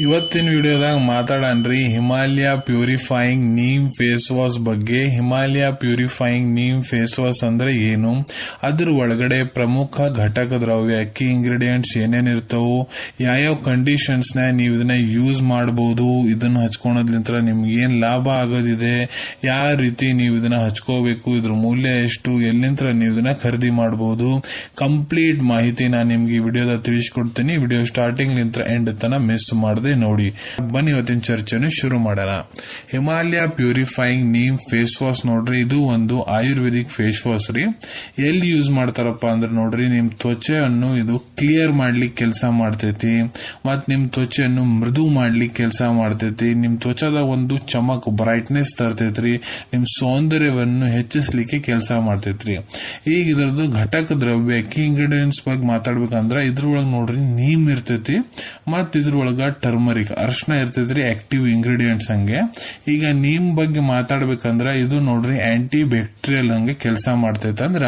ಇವತ್ತಿನ ವಿಡಿಯೋದಾಗ ಮಾತಾಡನ್ರಿ, Himalaya purifying neem face wash ಬಗ್ಗೆ. Himalaya purifying neem face wash ಅಂದ್ರೆ ಏನು? ಅದ್ರ ಒಳಗಡೆ ಪ್ರಮುಖ ಘಟಕ ದ್ರವ್ಯ ಕಿ ಇಂಗ್ರೀಡಿಯೆಂಟ್ಸ್ ಇರ್ತಾವೋ? ಯಾವ್ಯಾವ ಕಂಡೀಷನ್ಸ್ನ ನೀವು ಇದನ್ನ ಯೂಸ್ ಮಾಡಬಹುದು ಇದನ್ನ ಹಚ್ಕೊಳೋದ್ಲಿಂತ ನಿಮ್ಗೆ ಏನು ಲಾಭ ಆಗೋದಿದೆ? ಯಾವ ರೀತಿ ನೀವು ಇದನ್ನ ಹಚ್ಕೋಬೇಕು? ಇದ್ರ ಮೌಲ್ಯ ಎಷ್ಟು? ಎಲ್ಲಿಂದ ನೀವು ಇದನ್ನ ಖರೀದಿ ಮಾಡಬಹುದು ಕಂಪ್ಲೀಟ್ ಮಾಹಿತಿ ನಾನು ನಿಮ್ಗೆ ಈ ವಿಡಿಯೋದ ತಿಳಿಸ್ಕೊಡ್ತೀನಿ. ವಿಡಿಯೋ ಸ್ಟಾರ್ಟಿಂಗ್ ಎಂಡ್ ತನ ಮಿಸ್ ಮಾಡದೆ ನೋಡಿ. ಬನ್ನಿ ಇವತ್ತಿನ ಚರ್ಚೆನ ಶುರು ಮಾಡೋಣ. Himalaya purifying neem face wash ನೋಡ್ರಿ, ಇದು ಒಂದು ಆಯುರ್ವೇದಿಕ್ ಫೇಸ್ ವಾಶ್ ರೀ. ಎಲ್ಲಿ ಯೂಸ್ ಮಾಡ್ತಾರಪ್ಪ ಅಂದ್ರೆ ನೋಡ್ರಿ, ನಿಮ್ ತ್ವಚೆಯನ್ನು ಇದು ಕ್ಲಿಯರ್ ಮಾಡ್ಲಿಕ್ಕೆ ಕೆಲಸ ಮಾಡ್ತೈತಿ ಮತ್ ನಿಮ್ ತ್ವಚೆಯನ್ನು ಮೃದು ಮಾಡ್ಲಿಕ್ಕೆ ಕೆಲಸ ಮಾಡ್ತೈತಿ, ನಿಮ್ ತ್ವಚದ ಒಂದು ಚಮಕ್ ಬ್ರೈಟ್ನೆಸ್ ತರ್ತೈತ್ರಿ, ನಿಮ್ ಸೌಂದರ್ಯವನ್ನು ಹೆಚ್ಚಿಸ್ಲಿಕ್ಕೆ ಕೆಲಸ ಮಾಡ್ತೈತ್ರಿ. ಈಗ ಇದರದ್ದು ಘಟಕ ದ್ರವ್ಯ ಕಿ ಇಂಗ್ರೀಡಿಯೆಂಟ್ಸ್ ಬಗ್ಗೆ ಮಾತಾಡ್ಬೇಕಂದ್ರ ಇದ್ರೊಳಗ ನೋಡ್ರಿ ನೀಮ್ ಇರ್ತೈತಿ ಮತ್ ಇದ್ರೊಳಗ ಟರ್ಮರಿಕ್ ಅರ್ಶನ ಇರ್ತೈತ್ರಿ ಆಕ್ಟಿವ್ ಇಂಗ್ರೀಡಿಯೆಂಟ್ಸ್ ಹಂಗೆ. ಈಗ ನೀಮ್ ಬಗ್ಗೆ ಮಾತಾಡ್ಬೇಕಂದ್ರ ಇದು ನೋಡ್ರಿ ಆಂಟಿ ಬ್ಯಾಕ್ಟೀರಿಯಲ್ ಹಂಗೆ ಕೆಲಸ ಮಾಡ್ತೈತೆ ಅಂದ್ರ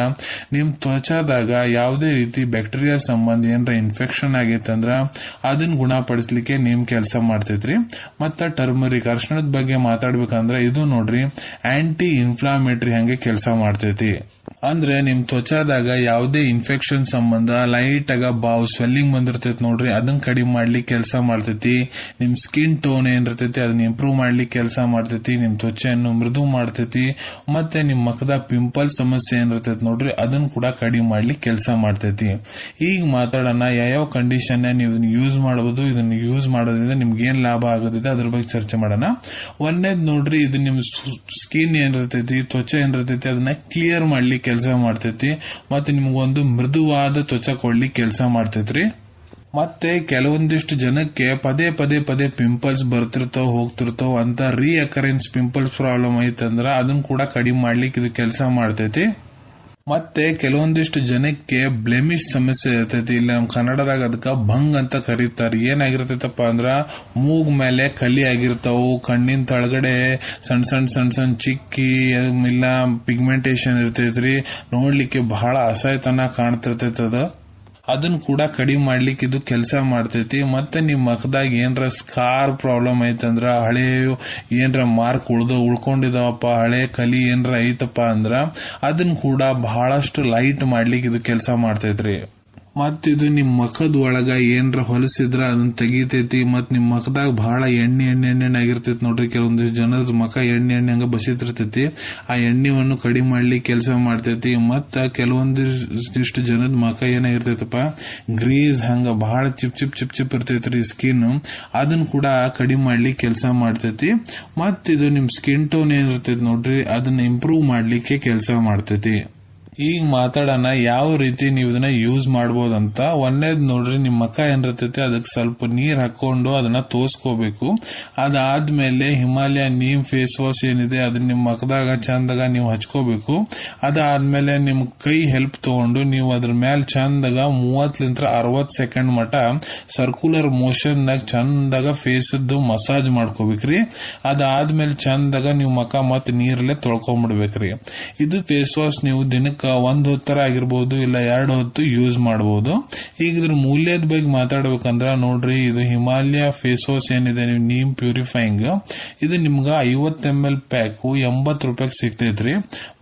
ನಿಮ್ ತ್ವಚಾದಾಗ ಯಾವುದೇ ರೀತಿ ಬ್ಯಾಕ್ಟೀರಿಯಾ ಸಂಬಂಧ ಏನರ ಇನ್ಫೆಕ್ಷನ್ ಆಗೈತಂದ್ರ ಅದನ್ನ ಗುಣಪಡಿಸ್ಲಿಕ್ಕೆ ನಿಮ್ ಕೆಲಸ ಮಾಡ್ತೈತ್ರಿ. ಮತ್ತ ಟರ್ಮರಿಕ್ ಅರ್ಶನದ ಬಗ್ಗೆ ಮಾತಾಡ್ಬೇಕಂದ್ರ ಇದು ನೋಡ್ರಿ ಆಂಟಿ ಇನ್ಫ್ಲಾಮೇಟರಿ ಹಂಗೆ ಕೆಲಸ ಮಾಡ್ತೈತಿ. ಅಂದ್ರೆ ನಿಮ್ ತ್ವಚಾದಾಗ ಯಾವುದೇ ಇನ್ಫೆಕ್ಷನ್ ಸಂಬಂಧ ಲೈಟ್ ಆಗ ಬಾವು ಸ್ವೆಲ್ಲಿಂಗ್ ಬಂದಿರ್ತೈತಿ ನೋಡ್ರಿ ಅದನ್ನ ಕಡಿಮೆ ಮಾಡ್ಲಿಕ್ಕೆ ಕೆಲಸ ಮಾಡ್ತೈತಿ. ನಿಮ್ ಸ್ಕಿನ್ ಟೋನ್ ಏನಿರ್ತೈತಿ ಅದನ್ನ ಇಂಪ್ರೂವ್ ಮಾಡ್ಲಿಕ್ಕೆ ಕೆಲಸ ಮಾಡ್ತೈತಿ. ನಿಮ್ ತ್ವಚೆಯನ್ನು ಮೃದು ಮಾಡ್ತೈತಿ. ಮತ್ತೆ ನಿಮ್ ಮುಖದ ಪಿಂಪಲ್ ಸಮಸ್ಯೆ ಏನಿರ್ತೈತಿ ನೋಡ್ರಿ ಅದನ್ನ ಕೂಡ ಕಡಿಮೆ ಮಾಡ್ಲಿಕ್ಕೆ ಕೆಲಸ ಮಾಡ್ತೈತಿ. ಈಗ ಮಾತಾಡೋಣ ಯಾವ ಕಂಡೀಷನ್ ನೀವು ಇದನ್ನ ಯೂಸ್ ಮಾಡಬಹುದು ಇದನ್ನ ಯೂಸ್ ಮಾಡೋದ್ರಿಂದ ನಿಮ್ಗೆ ಏನ್ ಲಾಭ ಆಗುತ್ತೆ ಅದ್ರ ಬಗ್ಗೆ ಚರ್ಚೆ ಮಾಡೋಣ. ಒಂದೇದ್ ನೋಡ್ರಿ ಇದು ನಿಮ್ ಸ್ಕಿನ್ ಏನಿರ್ತೈತಿ ತ್ವಚೆ ಏನಿರ್ತೈತಿ ಅದನ್ನ ಕ್ಲಿಯರ್ ಮಾಡ್ಲಿಕ್ಕೆ ಕೆಲಸ ಮಾಡ್ತೈತಿ, ಮತ್ತೆ ನಿಮಗೊಂದು ಮೃದುವಾದ ತ್ವಚ ಕೊಡ್ಲಿಕ್ಕೆ ಕೆಲಸ ಮಾಡ್ತೈತ್ರಿ. ಮತ್ತೆ ಕೆಲವೊಂದಿಷ್ಟು ಜನಕ್ಕೆ ಪದೇ ಪದೇ ಪದೇ ಪಿಂಪಲ್ಸ್ ಬರ್ತಿರ್ತಾವ, ಹೋಗ್ತಿರ್ತಾವ ಅಂತ ರೀ ಅಕರೆನ್ಸ್ ಪಿಂಪಲ್ಸ್ ಪ್ರಾಬ್ಲಮ್ ಐತಂದ್ರ ಅದನ್ನ ಕೂಡ ಕಡಿಮೆ ಮಾಡ್ಲಿಕ್ಕೆ ಇದು ಕೆಲಸ ಮಾಡ್ತೈತಿ. ಮತ್ತೆ ಕೆಲವೊಂದಿಷ್ಟು ಜನಕ್ಕೆ ಬ್ಲೆಮಿಶ್ ಸಮಸ್ಯೆ ಇರ್ತೈತಿ. ಇಲ್ಲಿ, ನಮ್ ಕನ್ನಡದಾಗ ಅದಕ್ಕ ಭಂಗ್ ಅಂತ ಕರೀತಾರೆ. ಏನಾಗಿರ್ತೈತಪ್ಪ ಅಂದ್ರ, ಮೂಗ್ ಮೇಲೆ ಕಲಿ ಆಗಿರ್ತಾವು, ಕಣ್ಣಿನ ತಳಗಡೆ ಸಣ್ಣ ಸಣ್ಣ ಸಣ್ಣ ಸಣ್ಣ ಚಿಕ್ಕಿ, ಇಲ್ಲ ಪಿಗ್ಮೆಂಟೇಶನ್ ಇರ್ತೈತ್ರಿ. ನೋಡ್ಲಿಕ್ಕೆ ಬಹಳ ಅಸಹ್ಯತನ ಕಾಣ್ತಿರ್ತೈತದ ಅದನ್ನ ಕೂಡ ಕಡಿಮೆ ಮಾಡ್ಲಿಕ್ಕೆ ಇದು ಕೆಲಸ ಮಾಡ್ತೈತಿ. ಮತ್ತೆ ನಿಮ್ಮ ಮಖದಾಗ ಏನರ ಸ್ಕಾರ್ ಪ್ರಾಬ್ಲಮ್ ಐತಂದ್ರ, ಹಳೆ ಏನರ ಮಾರ್ಕ್ ಉಳ್ದ, ಉಳ್ಕೊಂಡಿದಾವಪ್ಪ, ಹಳೆ ಕಲಿ ಏನರ ಐತಪ್ಪ ಅಂದ್ರ ಅದನ್ನ ಕೂಡ ಬಹಳಷ್ಟು ಲೈಟ್ ಮಾಡ್ಲಿಕ್ಕೆ ಇದು ಕೆಲಸ ಮಾಡ್ತೈತ್ರಿ. ಮತ್ ಇದು ನಿಮ್ ಮಖದ ಒಳಗ ಏನ್ರ ಹೊಲಸಿದ್ರ ಅದನ್ನ ತೆಗಿತೈತಿ ಮತ್ ನಿಮ್ ಮಖದಾಗ ಬಹಳ ಎಣ್ಣೆ ಎಣ್ಣೆ ಎಣ್ಣೆ ಆಗಿರ್ತೈತಿ ನೋಡ್ರಿ. ಕೆಲವೊಂದಿಷ್ಟು ಜನದ ಮಖ ಎಣ್ಣೆ ಎಣ್ಣೆ ಹಂಗ ಬಸಿತಿರ್ತೈತಿ. ಆ ಎಣ್ಣೆವನ್ನು ಕಡಿಮೆ ಮಾಡ್ಲಿ, ಕೆಲಸ ಮಾಡ್ತೈತಿ. ಮತ್ತ ಕೆಲವೊಂದಿಷ್ಟು ಜನದ ಮಖ ಏನಾಗಿರ್ತೈತಪ್ಪ ಗ್ರೀಸ್ ಹಂಗ ಬಹಳ ಚಿಪ್ ಚಿಪ್ ಚಿಪ್ ಚಿಪ್ ಇರ್ತೈತ್ರಿ ಸ್ಕಿನ್ ಅದನ್ನ ಕೂಡ ಕಡಿಮೆ ಮಾಡ್ಲಿಕ್ಕೆ ಕೆಲಸ ಮಾಡ್ತೈತಿ. ಮತ್ ಇದು ನಿಮ್ ಸ್ಕಿನ್ ಟೋನ್ ಏನಿರ್ತೈತಿ ನೋಡ್ರಿ, ಅದನ್ನ ಇಂಪ್ರೂವ್ ಮಾಡ್ಲಿಕ್ಕೆ ಕೆಲಸ ಮಾಡ್ತೈತಿ. ಈಗ ಮಾತಾಡೋಣ ಯಾವ ರೀತಿ ನೀವು ಇದನ್ನ ಯೂಸ್ ಮಾಡ್ಬೋದಂತ. ಒಂದೇದ್ ನೋಡ್ರಿ ನಿಮ್ಮ ಮಕ್ಕ ಏನಿರ್ತೈತಿ ಅದಕ್ಕೆ ಸ್ವಲ್ಪ ನೀರ್ ಹಾಕೊಂಡು ಅದನ್ನ ತೋಸ್ಕೋಬೇಕು. ಅದಾದ್ಮೇಲೆ ಹಿಮಾಲಯ ನೀಮ್ ಫೇಸ್ ವಾಶ್ ಏನಿದೆ, ಅದನ್ನ ನಿಮ್ಮ ಮಖದಾಗ, ಚಂದಾಗ ನೀವು ಹಚ್ಕೋಬೇಕು. ಅದಾದ್ಮೇಲೆ ನಿಮ್ ಕೈ ಹೆಲ್ಪ್ ತಗೊಂಡು ನೀವು ಅದ್ರ ಮೇಲೆ ಚಂದಾಗ ಮೂವತ್ತಲಿಂದ ಅರವತ್ ಸೆಕೆಂಡ್ ಮಟ ಸರ್ಕುಲರ್ ಮೋಷನ್ ನಾಗ ಚಂದಾಗ ಫೇಸ್ ಮಸಾಜ್ ಮಾಡ್ಕೋಬೇಕ್ರಿ. ಅದಾದ್ಮೇಲೆ ಚಂದಾಗ ನೀವು ಮಕ್ಕ ಮತ್ ನೀರಲ್ಲೇ ತೊಳ್ಕೊಂಡ್ಬಿಡ್ಬೇಕ್ರಿ ಇದು ಫೇಸ್ ವಾಶ್ ನೀವು ದಿನಕ್ಕ ಒಂದ್ ಹೊತ್ತರ ಆಗಿರ್ಬೋದು ಇಲ್ಲ ಎರಡು ಹೊತ್ತು ಯೂಸ್ ಮಾಡ್ಬೋದು. ಈಗ ಇದ್ರ ಮೂಲ್ಯದ ಬಗ್ಗೆ ಮಾತಾಡ್ಬೇಕಂದ್ರೆ ನೋಡ್ರಿ, ಇದು ಹಿಮಾಲಯ ಫೇಸ್ ವಾಶ್ ಏನಿದೆ, ನೀವು ನೀಮ್ ಪ್ಯೂರಿಫೈಯಿಂಗ್ ಇದು ನಿಮ್ಗೆ ಐವತ್ತು ಎಂ ಎಲ್ ಪ್ಯಾಕ್ ಎಂಬತ್ ರೂಪಾಯಿ ಸಿಗ್ತೈತ್ರಿ.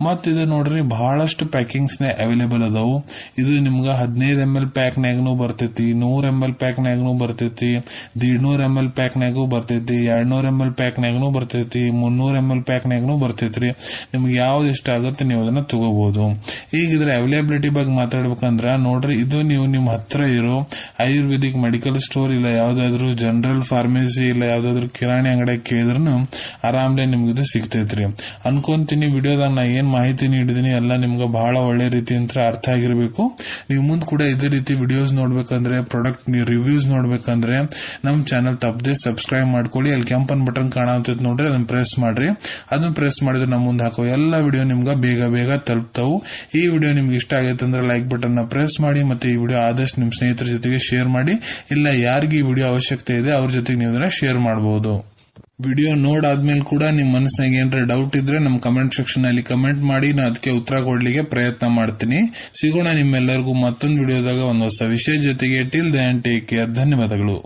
ಮತ್ತು ಇದು ನೋಡ್ರಿ, ಬಹಳಷ್ಟು ಪ್ಯಾಕಿಂಗ್ಸ್ ನೇ ಅವೈಲೇಬಲ್ ಅದಾವು. ಇದು ನಿಮ್ಗೆ ಹದಿನೈದು ಎಂ ಎಲ್ ಪ್ಯಾಕ್ ನಾಗನು ಬರ್ತೈತಿ, ನೂರು ಎಂ ಎಲ್ ಪ್ಯಾಕ್ ನಾಗನು ಬರ್ತೈತಿ, ದೀಡ್ನೂರು ಎಂ ಎಲ್ ಪ್ಯಾಕ್ ನಾಗೂ ಬರ್ತೈತಿ, ಎರಡ್ನೂರು ಎಂ ಎಲ್ ಪ್ಯಾಕ್ ನಾಗನು ಬರ್ತೈತಿ, ಮುನ್ನೂರು ಎಂ ಎಲ್ ಪ್ಯಾಕ್ ನಾಗನು ಬರ್ತೈತ್ರಿ. ನಿಮ್ಗೆ ಯಾವ್ದು ಇಷ್ಟ ಆಗುತ್ತೆ ನೀವು ಅದನ್ನ ತಗೋಬಹುದು ಈಗ ಇದ್ರ ಅವೈಲೇಬಿಲಿಟಿ ಬಗ್ಗೆ ಮಾತಾಡ್ಬೇಕಂದ್ರ ನೋಡ್ರಿ, ಇದು ನೀವು ನಿಮ್ಮ ಹತ್ರ ಇರೋ ಆಯುರ್ವೇದಿಕ್ ಮೆಡಿಕಲ್ ಸ್ಟೋರ್ ಇಲ್ಲ, ಯಾವ್ದಾದ್ರು ಜನರಲ್ ಫಾರ್ಮಸಿ ಇಲ್ಲ, ಯಾವ್ದಾದ್ರು ಕಿರಾಣಿ ಅಂಗಡಿ ಕೇಳಿದ್ರು ಆರಾಮ್ಲೆ ನಿಮ್ಗೆ ಇದು ಸಿಗ್ತೈತ್ರಿ. ಅನ್ಕೊಂತೀನಿ ವಿಡಿಯೋದಾಗ ನಾ ಏನ್ ಮಾಹಿತಿ ನೀಡಿದೀನಿ ಎಲ್ಲ ನಿಮ್ಗೆ ಬಹಳ ಒಳ್ಳೆ ರೀತಿ ಅಂತ ಅರ್ಥ ಆಗಿರ್ಬೇಕು. ನೀವು ಮುಂದ್ ಕೂಡ ಇದೇ ರೀತಿ ವಿಡಿಯೋಸ್ ನೋಡ್ಬೇಕಂದ್ರೆ ಪ್ರಾಡಕ್ಟ್ ರಿವ್ಯೂಸ್ ನೋಡ್ಬೇಕಂದ್ರೆ, ನಮ್ ಚಾನಲ್ ತಪ್ಪದೆ ಸಬ್ಸ್ಕ್ರೈಬ್ ಮಾಡ್ಕೊಳ್ಳಿ. ಅಲ್ಲಿ ಕೆಂಪನ್ ಬಟನ್ ಕಾಣತೈತಿ ನೋಡ್ರಿ, ಅದನ್ನ ಪ್ರೆಸ್ ಮಾಡ್ರಿ. ಅದನ್ನ ಪ್ರೆಸ್ ಮಾಡಿದ್ರೆ ನಮ್ಮ ಮುಂದೆ ಹಾಕೋ ಎಲ್ಲ ವಿಡಿಯೋ ನಿಮ್ಗೆ ಬೇಗ ಬೇಗ ತಲುಪ್ತಾವು. ಈ ವಿಡಿಯೋ ನಿಮ್ಗೆ ಇಷ್ಟ ಆಗುತ್ತೆ ಅಂದ್ರೆ ಲೈಕ್ ಬಟನ್ನ ಪ್ರೆಸ್ ಮಾಡಿ ಮತ್ತೆ ಈ ವಿಡಿಯೋ ಆದಷ್ಟು ನಿಮ್ಮ ಸ್ನೇಹಿತರ ಜೊತೆಗೆ ಶೇರ್ ಮಾಡಿ. ಇಲ್ಲ ಯಾರಿಗೆ ಈ ವಿಡಿಯೋ ಅವಶ್ಯಕತೆ ಇದೆ, ಅವ್ರ ಜೊತೆಗೆ ನೀವು ಶೇರ್ ಮಾಡಬಹುದು ವಿಡಿಯೋ ನೋಡಾದ್ಮೇಲೆ ಕೂಡ ನಿಮ್ ಮನಸ್ಸಿನಾಗ ಏನಾರ ಡೌಟ್ ಇದ್ರೆ ನಮ್ ಕಮೆಂಟ್ ಸೆಕ್ಷನ್ ಅಲ್ಲಿ ಕಮೆಂಟ್ ಮಾಡಿ ನಾ ಅದಕ್ಕೆ ಉತ್ತರ ಕೊಡ್ಲಿಕ್ಕೆ ಪ್ರಯತ್ನ ಮಾಡ್ತೀನಿ. ಸಿಗೋಣ ನಿಮ್ಮೆಲ್ಲರಿಗೂ ಮತ್ತೊಂದು ವಿಡಿಯೋದಾಗ ಒಂದು ಹೊಸ ವಿಷಯ ಜೊತೆಗೆ. ಟಿಲ್ ದನ್ ಟೇಕ್ ಕೇರ್ ಧನ್ಯವಾದಗಳು.